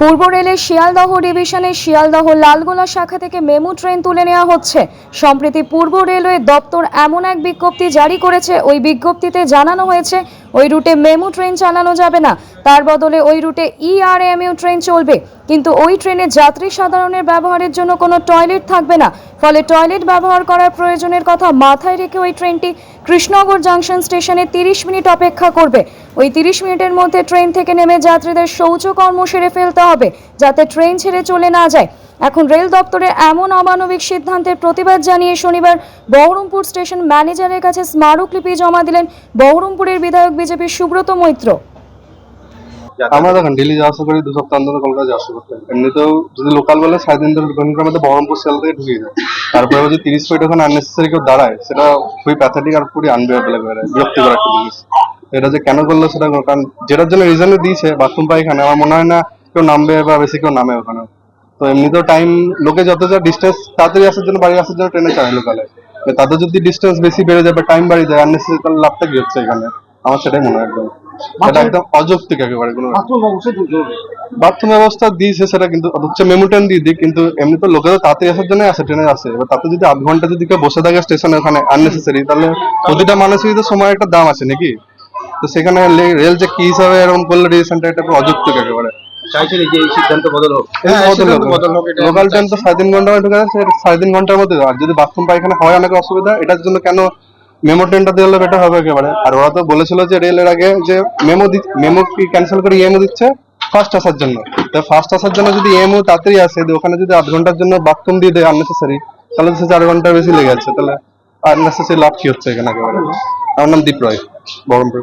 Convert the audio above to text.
পূর্ব রেলের শিয়ালদহ ডিভিশনের শিয়ালদহ লালগোলা শাখা থেকে মেমু ট্রেন তুলে নেওয়া হচ্ছে। সম্প্রতি পূর্ব রেলওয়ে দপ্তর এমন এক বিজ্ঞপ্তি জারি করেছে। ওই বিজ্ঞপ্তিতে জানানো হয়েছে ওই রুটে মেমু ট্রেন চালানো যাবে না। তার বদলে ওই রুটে E ইআরএমইউ ট্রেন চলবে। কিন্তু ওই ট্রেনে যাত্রী সাধারণের ব্যবহারের জন্য কোনো টয়লেট থাকবে না। ফলে টয়লেট ব্যবহার করার প্রয়োজনের কথা মাথায় রেখে ওই ট্রেনটি কৃষ্ণনগর জাংশন স্টেশনে তিরিশ মিনিট অপেক্ষা করবে। ওই তিরিশ মিনিটের মধ্যে ট্রেন থেকে নেমে যাত্রীদের শৌচকর্ম সেরে ফেলতে হবে, যাতে ট্রেন ছেড়ে চলে না যায়। এখন রেল দপ্তরের এমন অমানবিক সিদ্ধান্তের প্রতিবাদ জানিয়ে শনিবার বহরমপুর স্টেশন ম্যানেজারের কাছে স্মারকলিপি জমা দিলেন বহরমপুরের বিধায়ক বিজেপির সুব্রত মৈত্র। আমরা দেখেন ডেলি যাওয়া করি দু সপ্তাহ কলকাতা যাওয়া করতে এমনিতেও যদি লোকাল সাড়ে তিন ধরে ঘণ্টার মধ্যে বহরমপুর সেল থেকে ঢুকিয়ে যায় তারপরে যদি তিরিশ মিনিট ওখানে আননেসেসারি কেউ দাঁড়ায়, সেটা খুবই প্যাথেটিক আর একটা জিনিস। এটা যে কেন করল সেটা কারণ যেটার জন্য রিজনে দিয়েছে বাথরুম পায়খানা। আমার মনে হয় না কেউ নামবে বা বেশি কেউ নামে ওখানে। তো এমনিতেও টাইম লোকে যত যা ডিস্টেন্স তাড়াতাড়ি আসার জন্য বাড়ি আসার জন্য ট্রেনে চড়ে লোকালে। তাদের যদি ডিস্টেন্স বেশি বেড়ে যাবে টাইম বাড়ি যায় আননেসেসারি তাহলে লাভটা কি হচ্ছে এখানে? আমার সেটাই মনে হয় একদম। এটা একদম অযৌক্তিক একেবারে কোনো বাথরুম ব্যবস্থা দিয়েছে সেটা কিন্তু হচ্ছে মেমু ট্রেন দিয়ে দিই কিন্তু এমনি তো লোকেরা তাড়াতাড়ি আসার জন্য আসে ট্রেনে আসে। এবার তাতে যদি আধ ঘণ্টা যদি কেউ বসে থাকে স্টেশনে ওখানে আননেসেসারি তাহলে প্রতিটা মানুষেরই তো সময় একটা দাম আছে নাকি? তো সেখানে রেল যে কি হিসাবে এরকম করলে ডিসিশনটা এটা অযৌক্তিক একেবারে। চাইছেন যে এই সিদ্ধান্ত বদল হোক। হ্যাঁ, বদল হোক লোকাল ট্রেন তো সাড়ে তিন ঘণ্টার ঢুকে যাচ্ছে সাড়ে তিন ঘণ্টার মধ্যে। আর যদি বাথরুম পায়খানা হয় অনেক অসুবিধা এটার জন্য কেন মেমো ট্রেনটা দিলে বেটার হবে একেবারে? আর ওরা তো বলেছিল যে রেলের আগে যে মেমো মেমো কি ক্যান্সেল করে ইএমও দিচ্ছে? ফার্স্ট আসার জন্য। তো ফার্স্ট আসার জন্য যদি ইএমও তাড়াতাড়ি আসে ওখানে যদি আধ ঘণ্টার জন্য বাথরুম দিয়ে দেয় আননেসেসারি তাহলে তো চার ঘণ্টার বেশি লেগে যাচ্ছে তাহলে আননেসেসারি লাভ কি হচ্ছে এখানে একেবারে? আমার নাম দীপ রয় বহরমপুর।